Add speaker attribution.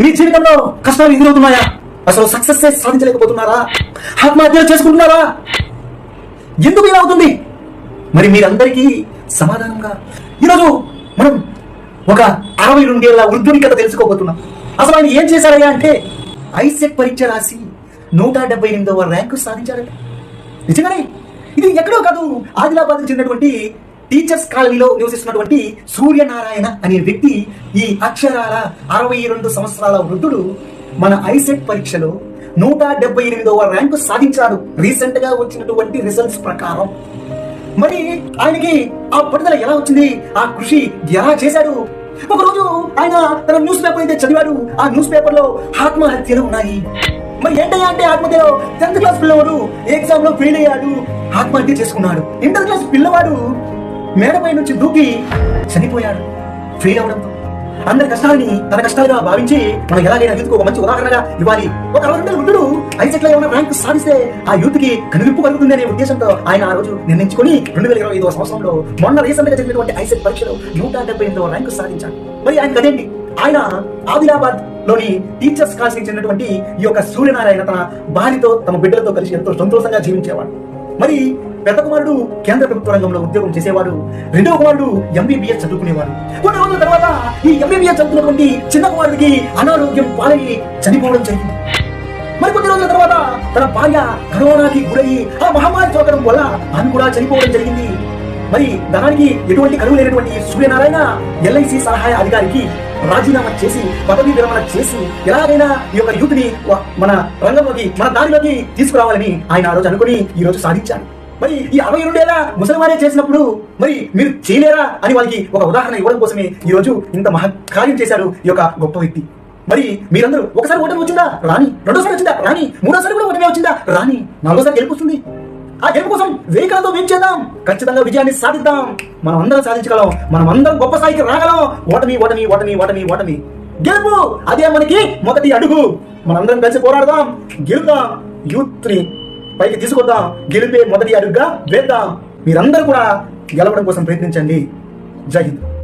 Speaker 1: మీ జీవితంలో కష్టాలు ఎదురవుతున్నాయా? అసలు సక్సెస్ సాధించలేకపోతున్నారా? ఆత్మహత్యలు చేసుకుంటున్నారా? ఎందుకు ఇలా అవుతుంది? మరి మీరందరికీ సమాధానంగా ఈరోజు మనం ఒక అరవై రెండేళ్ళ వృద్ధుని కథ తెలుసుకోబోతున్నాం. అసలు ఆయన ఏం చేశారయ్యా అంటే ఐసెట్ పరీక్ష రాసి నూట డెబ్బై ఎనిమిదవ ర్యాంకు సాధించారట. నిజంగానే? ఇది ఎక్కడో కాదు ఆదిలాబాద్ చెందినటువంటి టీచర్స్ కాలనీలో నివసిస్తున్నటువంటి సూర్యనారాయణ అనే వ్యక్తి ఈ అక్షరాల అరవై రెండు సంవత్సరాల వృద్ధుడు మన ఐసెట్ పరీక్షలో నూట డెబ్బై ఎనిమిదవ ర్యాంకు సాధించాడు. రీసెంట్గా వచ్చినటువంటి రిజల్ట్స్ ప్రకారం. మరి ఆయనకి ఆ పట్టుదల ఎలా వచ్చింది? ఆ కృషి ఎలా చేశాడు? ఒక రోజు ఆయన తన న్యూస్ పేపర్ అయితే చదివాడు. ఆ న్యూస్ పేపర్లో ఆత్మహత్యలు ఉన్నాయి. మరి ఏంటయ్యా అంటే ఆత్మహత్యలో టెన్త్ క్లాస్ పిల్లవాడు ఎగ్జామ్లో ఫెయిల్ అయ్యాడు. ఆత్మహత్య చేసుకున్నాడు. ఇంటర్ క్లాస్ పిల్లవాడు మేడపై నుంచి దూకి చనిపోయాడు. ఫెయిల్ అవడంతో. అందరి కష్టాలని తన కష్టాలుగా భావించి మనం ఎలాగైనా యూత్ ఒక మంచి ఉదాహరణగా ఇవ్వాలి. ఒక అరవై రెండు వృద్ధుడు ఐసెట్లో ఏమైనా ర్యాంక్ సాధిస్తే ఆ యూత్కి కనువిప్పు కలుగుతుంది అనే ఉద్దేశంతో ఆయన ఆ రోజు నిర్ణయించుకొని రెండు వేల ఇరవై ఐదవ సంవత్సరంలో మొన్న రీసెంట్గా జరిగినటువంటి ఐసెట్ పరీక్షలో నూట డెబ్బై ఎనిమిదవ ర్యాంకు సాధించాడు. మరి ఆయన కదేంటి? ఆయన ఆదిలాబాద్లోని టీచర్స్ కాల్స్కి చెందినటువంటి ఈ యొక్క సూర్యనారాయణ తన భార్యతో తమ బిడ్డలతో కలిసి ఎంతో సంతోషంగా జీవించేవాడు. మరి పెద్ద కుమారుడు కేంద్ర ప్రభుత్వ రంగంలో ఉద్యోగం చేసేవాడు. రెండవ కుమారుడు ఎంబీబీఎస్ చదువుకునేవాడు. కొన్ని రోజుల తర్వాత ఈ ఎంబీబీఎస్ చదువుతున్నటువంటి చిన్న కుమారుడికి అనారోగ్యం పాలై చనిపోవడం జరిగింది. మరి కొన్ని రోజుల తర్వాత తన భార్య కరోనాకి గురయ్యి ఆ మహమ్మారి సోకడం వల్ల ఆమె కూడా చనిపోవడం జరిగింది. మరి దానికి ఎటువంటి కరువు లేనటువంటి సూర్యనారాయణ ఎల్ఐసి సహాయ అధికారికి రాజీనామా చేసి పదవీ విరమణ చేసి ఎలాగైనా ఈ యొక్క యూత్ని మన రంగంలోకి మన దారిలోకి తీసుకురావాలని ఆయన ఆ రోజు అనుకుని ఈ రోజు సాధించారు మరి ఈ అరవై రెండేళ్ళ ముసలివారే చేసినప్పుడు మరి మీరు చేయలేరా అని వాళ్ళకి ఒక ఉదాహరణ ఇవ్వడం కోసమే ఈ రోజు ఇంత మహా కార్యం చేశారు ఈ యొక్క గొప్ప వ్యక్తి. మరి మీరందరూ ఒకసారి ఓటమి వచ్చిందా? రాని రెండోసారి వచ్చిందా? రాని మూడోసారి కూడా ఓటమి వచ్చిందా? రాని నాలుగోసారి గెలుపుస్తుంది ఆ గెలుపు కోసం వేకలతో ఏం చేద్దాం. ఖచ్చితంగా విజయాన్ని సాధిద్దాం. మనం అందరం సాధించగలం. మనం అందరం గొప్ప స్థాయికి రాగలం. ఓటమి ఓటమి ఓటమి ఓటమి ఓటమి. గెలుపు! అదే మనకి మొదటి అడుగు. మనందరం కలిసి పోరాడదాం. గెలుద్దాం. Youth three. పైకి తీసుకొద్దాం గెలిపే మొదటి అడుగుగా వేద్దాం. మీరందరూ కూడా గెలవడం కోసం ప్రయత్నించండి. జై హింద్.